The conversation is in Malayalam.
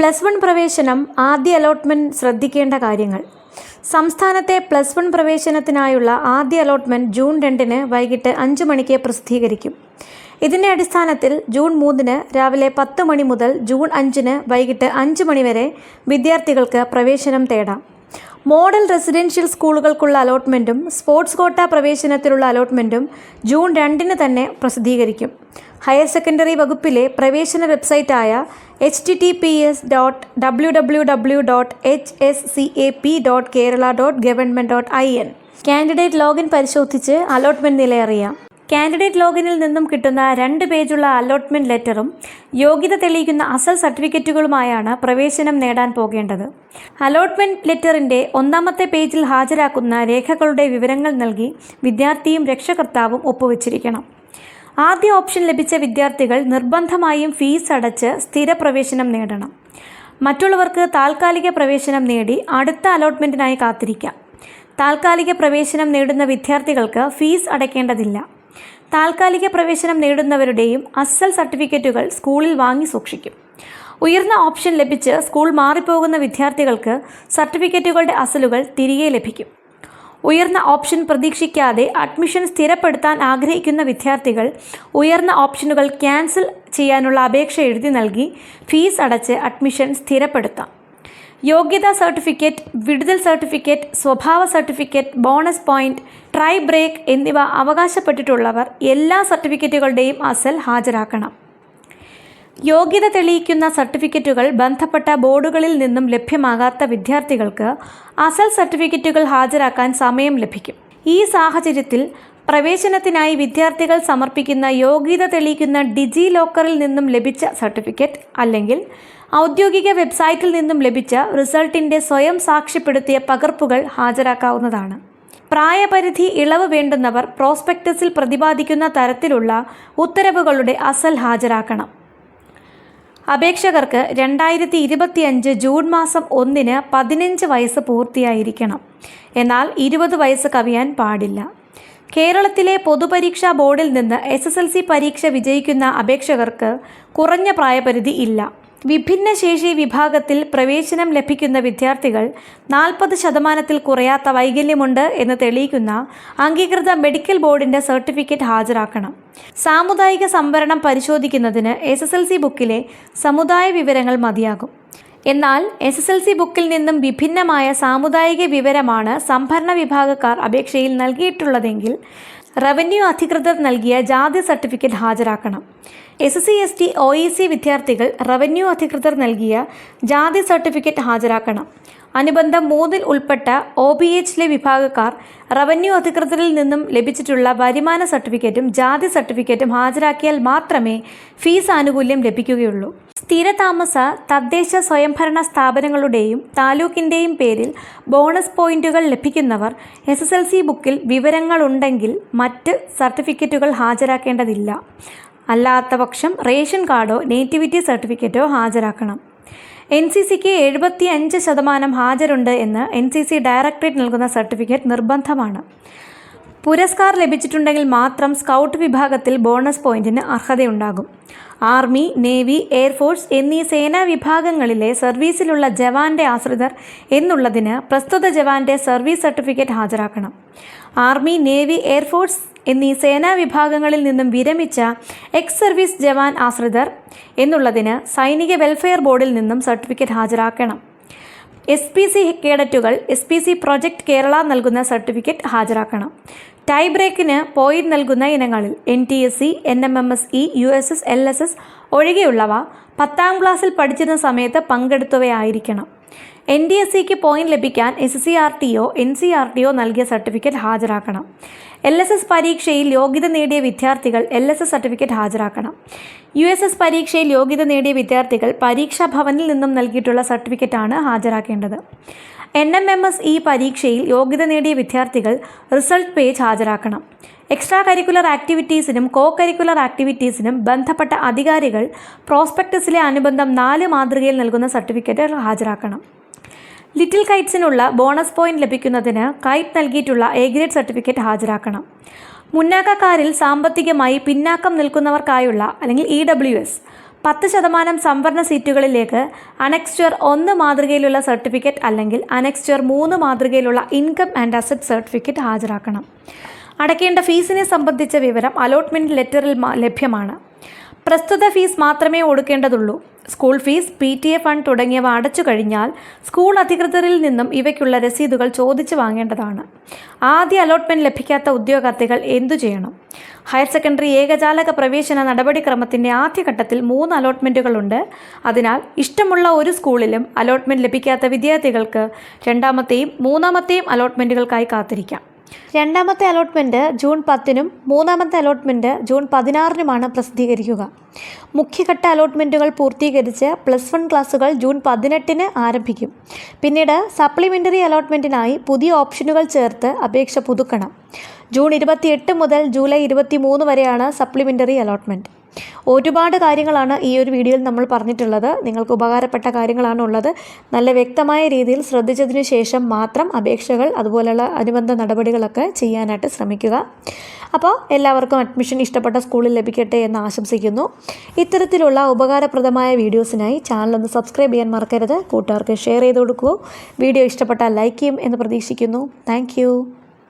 പ്ലസ് വൺ പ്രവേശനം ആദ്യ അലോട്ട്മെന്റ് ശ്രദ്ധിക്കേണ്ട കാര്യങ്ങൾ. സംസ്ഥാനത്തെ പ്ലസ് വൺ പ്രവേശനത്തിനായുള്ള ആദ്യ അലോട്ട്മെന്റ് ജൂൺ രണ്ടിന് വൈകിട്ട് അഞ്ച് മണിക്ക് പ്രസിദ്ധീകരിക്കും. ഇതിന്റെ അടിസ്ഥാനത്തിൽ ജൂൺ മൂന്നിന് രാവിലെ പത്ത് മണി മുതൽ ജൂൺ അഞ്ചിന് വൈകിട്ട് അഞ്ച് മണി വരെ വിദ്യാർത്ഥികൾക്ക് പ്രവേശനം തേടാം. മോഡൽ റെസിഡൻഷ്യൽ സ്കൂളുകൾക്കുള്ള അലോട്ട്മെന്റും സ്പോർട്സ് കോട്ട പ്രവേശനത്തിലുള്ള അലോട്ട്മെന്റും ജൂൺ രണ്ടിന് തന്നെ പ്രസിദ്ധീകരിക്കും. ഹയർ സെക്കൻഡറി വകുപ്പിലെ പ്രവേശന വെബ്സൈറ്റായ H T T P S dot W W W dot H S C A P dot Kerala dot government dot I N. Candidate login പരിശോധിച്ച് അലോട്ട്മെന്റ് നില അറിയാം. കാൻഡിഡേറ്റ് ലോഗിനിൽ നിന്നും കിട്ടുന്ന രണ്ട് പേജുള്ള അലോട്ട്മെന്റ് ലെറ്ററും യോഗ്യത തെളിയിക്കുന്ന അസൽ സർട്ടിഫിക്കറ്റുകളുമായാണ് പ്രവേശനം നേടാൻ പോകേണ്ടത്. അലോട്ട്മെന്റ് ലെറ്ററിന്റെ ഒന്നാമത്തെ പേജിൽ ഹാജരാക്കുന്ന രേഖകളുടെ വിവരങ്ങൾ നൽകി വിദ്യാർത്ഥിയും രക്ഷകർത്താവും ഒപ്പുവെച്ചിരിക്കണം. ആദ്യ ഓപ്ഷൻ ലഭിച്ച വിദ്യാർത്ഥികൾ നിർബന്ധമായും ഫീസ് അടച്ച് സ്ഥിര പ്രവേശനം നേടണം. മറ്റുള്ളവർക്ക് താൽക്കാലിക പ്രവേശനം നേടി അടുത്ത അലോട്ട്മെന്റിനായി കാത്തിരിക്കാം. താൽക്കാലിക പ്രവേശനം നേടുന്ന വിദ്യാർത്ഥികൾക്ക് ഫീസ് അടയ്ക്കേണ്ടതില്ല. താൽക്കാലിക പ്രവേശനം നേടുന്നവരുടെയും അസൽ സർട്ടിഫിക്കറ്റുകൾ സ്കൂളിൽ വാങ്ങി സൂക്ഷിക്കും. ഉയർന്ന ഓപ്ഷൻ ലഭിച്ച് സ്കൂൾ മാറിപ്പോകുന്ന വിദ്യാർത്ഥികൾക്ക് സർട്ടിഫിക്കറ്റുകളുടെ അസലുകൾ തിരികെ ലഭിക്കും. ഉയർന്ന ഓപ്ഷൻ പ്രതീക്ഷിക്കാതെ അഡ്മിഷൻ സ്ഥിരപ്പെടുത്താൻ ആഗ്രഹിക്കുന്ന വിദ്യാർത്ഥികൾ ഉയർന്ന ഓപ്ഷനുകൾ ക്യാൻസൽ ചെയ്യാനുള്ള അപേക്ഷ എഴുതി നൽകി ഫീസ് അടച്ച് അഡ്മിഷൻ സ്ഥിരപ്പെടുത്താം. യോഗ്യതാ സർട്ടിഫിക്കറ്റ് വിടുതൽ സർട്ടിഫിക്കറ്റ് സ്വഭാവ certificate bonus point tie break എന്നിവ അവകാശപ്പെട്ടിട്ടുള്ളവർ എല്ലാ സർട്ടിഫിക്കറ്റുകളുടെയും അസൽ ഹാജരാക്കണം. യോഗ്യത തെളിയിക്കുന്ന സർട്ടിഫിക്കറ്റുകൾ ബന്ധപ്പെട്ട ബോർഡുകളിൽ നിന്നും ലഭ്യമാകാത്ത വിദ്യാർത്ഥികൾക്ക് അസൽ സർട്ടിഫിക്കറ്റുകൾ ഹാജരാക്കാൻ സമയം ലഭിക്കും. ഈ സാഹചര്യത്തിൽ പ്രവേശനത്തിനായി വിദ്യാർത്ഥികൾ സമർപ്പിക്കുന്ന യോഗ്യത തെളിയിക്കുന്ന ഡിജി ലോക്കറിൽ നിന്നും ലഭിച്ച സർട്ടിഫിക്കറ്റ് അല്ലെങ്കിൽ ഔദ്യോഗിക വെബ്സൈറ്റിൽ നിന്നും ലഭിച്ച റിസൾട്ടിന്റെ സ്വയം സാക്ഷ്യപ്പെടുത്തിയ പകർപ്പുകൾ ഹാജരാക്കാവുന്നതാണ്. പ്രായപരിധി ഇളവ് വേണ്ടുന്നവർ പ്രോസ്പെക്ടസിൽ പ്രതിപാദിക്കുന്ന തരത്തിലുള്ള ഉത്തരവുകളുടെ അസൽ ഹാജരാക്കണം. അപേക്ഷകർക്ക് രണ്ടായിരത്തി ഇരുപത്തിയഞ്ച് ജൂൺ മാസം ഒന്നിന് പതിനഞ്ച് വയസ്സ് പൂർത്തിയായിരിക്കണം. എന്നാൽ ഇരുപത് വയസ്സ് കവിയാൻ പാടില്ല. കേരളത്തിലെ പൊതുപരീക്ഷാ ബോർഡിൽ നിന്ന് എസ് എസ് എൽ സി പരീക്ഷ വിജയിക്കുന്ന അപേക്ഷകർക്ക് കുറഞ്ഞ പ്രായപരിധി ഇല്ല. വിഭിന്ന ശേഷി വിഭാഗത്തിൽ പ്രവേശനം ലഭിക്കുന്ന വിദ്യാർത്ഥികൾ നാൽപ്പത് ശതമാനത്തിൽ കുറയാത്ത വൈകല്യമുണ്ട് എന്ന് തെളിയിക്കുന്ന അംഗീകൃത മെഡിക്കൽ ബോർഡിന്റെ സർട്ടിഫിക്കറ്റ് ഹാജരാക്കണം. സാമുദായിക സംവരണം പരിശോധിക്കുന്നതിന് എസ് എസ് എൽ സി ബുക്കിലെ സമുദായ വിവരങ്ങൾ മതിയാകും. എന്നാൽ എസ് എസ് എൽ സി ബുക്കിൽ നിന്നും വിഭിന്നമായ സാമുദായിക വിവരമാണ് സംഭരണ വിഭാഗക്കാർ അപേക്ഷയിൽ നൽകിയിട്ടുള്ളതെങ്കിൽ റവന്യൂ അധികൃതർ നൽകിയ ജാതി certificate ഹാജരാക്കണം. S C S T O E C വിദ്യാർത്ഥികൾ റവന്യൂ അധികൃതർ നൽകിയ ജാതി സർട്ടിഫിക്കറ്റ് ഹാജരാക്കണം. അനുബന്ധം മൂന്നിൽ ഉൾപ്പെട്ട ഒ ബി എച്ചിലെ വിഭാഗക്കാർ റവന്യൂ അധികൃതരിൽ നിന്നും ലഭിച്ചിട്ടുള്ള വരുമാന സർട്ടിഫിക്കറ്റും ജാതി സർട്ടിഫിക്കറ്റും ഹാജരാക്കിയാൽ മാത്രമേ ഫീസ് ആനുകൂല്യം ലഭിക്കുകയുള്ളൂ. സ്ഥിരതാമസ തദ്ദേശ സ്വയംഭരണ സ്ഥാപനങ്ങളുടെയും താലൂക്കിന്റെയും പേരിൽ ബോണസ് പോയിന്റുകൾ ലഭിക്കുന്നവർ എസ് എസ് എൽ സി ബുക്കിൽ വിവരങ്ങളുണ്ടെങ്കിൽ മറ്റ് സർട്ടിഫിക്കറ്റുകൾ ഹാജരാക്കേണ്ടതില്ല. അല്ലാത്തപക്ഷം റേഷൻ കാർഡോ നേറ്റിവിറ്റി സർട്ടിഫിക്കറ്റോ ഹാജരാക്കണം. എൻ സി സിക്ക് എഴുപത്തി അഞ്ച് ശതമാനം ഹാജരുണ്ട് എന്ന് എൻ സി സി ഡയറക്ടറേറ്റ് നൽകുന്ന സർട്ടിഫിക്കറ്റ് നിർബന്ധമാണ്. പുരസ്കാർ ലഭിച്ചിട്ടുണ്ടെങ്കിൽ മാത്രം സ്കൗട്ട് വിഭാഗത്തിൽ ബോണസ് പോയിന്റിന് അർഹതയുണ്ടാകും. ആർമി നേവി എയർഫോഴ്സ് എന്നീ സേനാ വിഭാഗങ്ങളിലെ സർവീസിലുള്ള ജവാന്റെ ആശ്രിതർ എന്നുള്ളതിന് പ്രസ്തുത ജവാന്റെ സർവീസ് സർട്ടിഫിക്കറ്റ് ഹാജരാക്കണം. ആർമി നേവി എയർഫോഴ്സ് എന്നീ സേനാ വിഭാഗങ്ങളിൽ നിന്നും വിരമിച്ച എക്സ് സർവീസ് ജവാൻ ആശ്രിതർ എന്നുള്ളതിന് സൈനിക വെൽഫെയർ ബോർഡിൽ നിന്നും സർട്ടിഫിക്കറ്റ് ഹാജരാക്കണം. S P C കേഡറ്റുകൾ S P C project Kerala നൽകുന്ന സർട്ടിഫിക്കറ്റ് ഹാജരാക്കണം. ടൈ ബ്രേക്കിന് പോയിന്റ് നൽകുന്ന ഇനങ്ങളിൽ N T S C N M M S E U S S L S S ഒഴികെയുള്ളവ പത്താം ക്ലാസ്സിൽ പഠിച്ചിരുന്ന സമയത്ത് പങ്കെടുത്തവയായിരിക്കണം. എൻ ഡി എസ് സിക്ക് പോയിന്റ് ലഭിക്കാൻ S C R T O N C R T O നൽകിയ സർട്ടിഫിക്കറ്റ് ഹാജരാക്കണം. എൽ എസ് എസ് പരീക്ഷയിൽ യോഗ്യത നേടിയ വിദ്യാർത്ഥികൾ എൽ എസ് എസ് സർട്ടിഫിക്കറ്റ് ഹാജരാക്കണം. യു എസ് എസ് പരീക്ഷയിൽ യോഗ്യത നേടിയ വിദ്യാർത്ഥികൾ പരീക്ഷാ ഭവനിൽ നിന്നും നൽകിയിട്ടുള്ള സർട്ടിഫിക്കറ്റാണ് ഹാജരാക്കേണ്ടത്. N M M S E പരീക്ഷയിൽ യോഗ്യത നേടിയ വിദ്യാർത്ഥികൾ റിസൾട്ട് പേജ് ഹാജരാക്കണം. എക്സ്ട്രാ കരിക്കുലർ ആക്ടിവിറ്റീസിനും കോ കരിക്കുലർ ആക്ടിവിറ്റീസിനും ബന്ധപ്പെട്ട അധികാരികൾ പ്രോസ്പെക്ടസിലെ അനുബന്ധം നാല് മാതൃകയിൽ നൽകുന്ന സർട്ടിഫിക്കറ്റ് ഹാജരാക്കണം. ലിറ്റിൽ കൈറ്റ്സിനുള്ള ബോണസ് പോയിന്റ് ലഭിക്കുന്നതിന് കൈറ്റ് നൽകിയിട്ടുള്ള എ ഗ്രേഡ് സർട്ടിഫിക്കറ്റ് ഹാജരാക്കണം. മുന്നാക്കക്കാരിൽ സാമ്പത്തികമായി പിന്നാക്കം നിൽക്കുന്നവർക്കായുള്ള അല്ലെങ്കിൽ ഇ ഡബ്ല്യു എസ് പത്ത് ശതമാനം സംവരണ സീറ്റുകളിലേക്ക് അനക്സ്ചർ ഒന്ന് മാതൃകയിലുള്ള സർട്ടിഫിക്കറ്റ് അല്ലെങ്കിൽ അനക്സ്ചർ മൂന്ന് മാതൃകയിലുള്ള ഇൻകം ആൻഡ് അസറ്റ് സർട്ടിഫിക്കറ്റ് ഹാജരാക്കണം. അടയ്ക്കേണ്ട ഫീസിനെ സംബന്ധിച്ച വിവരം അലോട്ട്മെന്റ് ലെറ്ററിൽ ലഭ്യമാണ്. പ്രസ്തുത ഫീസ് മാത്രമേ ഒടുക്കേണ്ടതുള്ളൂ. School fees P T A fund തുടങ്ങിയവ അടച്ചു കഴിഞ്ഞാൽ സ്കൂൾ അധികൃതരിൽ നിന്നും ഇവയ്ക്കുള്ള രസീതുകൾ ചോദിച്ചു വാങ്ങേണ്ടതാണ്. ആദ്യ അലോട്ട്മെന്റ് ലഭിക്കാത്ത ഉദ്യോഗാർത്ഥികൾ എന്തു ചെയ്യണം? ഹയർ സെക്കൻഡറി ഏകജാലക പ്രവേശന നടപടിക്രമത്തിന്റെ ആദ്യഘട്ടത്തിൽ മൂന്ന് അലോട്ട്മെന്റുകളുണ്ട് അതിനാൽ ഇഷ്ടമുള്ള ഒരു സ്കൂളിലും അലോട്ട്മെന്റ് ലഭിക്കാത്ത വിദ്യാർത്ഥികൾക്ക് രണ്ടാമത്തെയും മൂന്നാമത്തെയും അലോട്ട്മെന്റുകൾക്കായി കാത്തിരിക്കാം. രണ്ടാമത്തെ അലോട്ട്മെന്റ് ജൂൺ പത്തിനും മൂന്നാമത്തെ അലോട്ട്മെന്റ് ജൂൺ പതിനാറിനുമാണ് പ്രസിദ്ധീകരിക്കുക. മുഖ്യഘട്ട അലോട്ട്മെന്റുകൾ പൂർത്തീകരിച്ച് പ്ലസ് വൺ ക്ലാസ്സുകൾ ജൂൺ പതിനെട്ടിന് ആരംഭിക്കും. പിന്നീട് സപ്ലിമെന്ററി അലോട്ട്മെന്റിനായി പുതിയ ഓപ്ഷനുകൾ ചേർത്ത് അപേക്ഷ പുതുക്കണം. ജൂൺ ഇരുപത്തിയെട്ട് മുതൽ ജൂലൈ ഇരുപത്തി മൂന്ന് വരെയാണ് സപ്ലിമെന്ററി അലോട്ട്മെന്റ് ഒരുപാട് കാര്യങ്ങളാണ് ഈ ഒരു വീഡിയോയിൽ നമ്മൾ പറഞ്ഞിട്ടുള്ളത്. നിങ്ങൾക്ക് ഉപകാരപ്പെട്ട കാര്യങ്ങളാണ് ഉള്ളത് നല്ല വ്യക്തമായ രീതിയിൽ ശ്രദ്ധിച്ചതിന് ശേഷം മാത്രം അപേക്ഷകൾ അതുപോലെയുള്ള അനുബന്ധ നടപടികളൊക്കെ ചെയ്യാനായിട്ട് ശ്രമിക്കുക. അപ്പോൾ എല്ലാവർക്കും അഡ്മിഷൻ ഇഷ്ടപ്പെട്ട സ്കൂളിൽ ലഭിക്കട്ടെ എന്ന് ആശംസിക്കുന്നു. ഇത്തരത്തിലുള്ള ഉപകാരപ്രദമായ വീഡിയോസിനായി ചാനൽ ഒന്ന് സബ്സ്ക്രൈബ് ചെയ്യാൻ മറക്കരുത്. കൂട്ടുകാർക്ക് ഷെയർ ചെയ്ത് കൊടുക്കൂ. വീഡിയോ ഇഷ്ടപ്പെട്ടാൽ ലൈക്ക് ചെയ്യും എന്ന് പ്രതീക്ഷിക്കുന്നു. താങ്ക്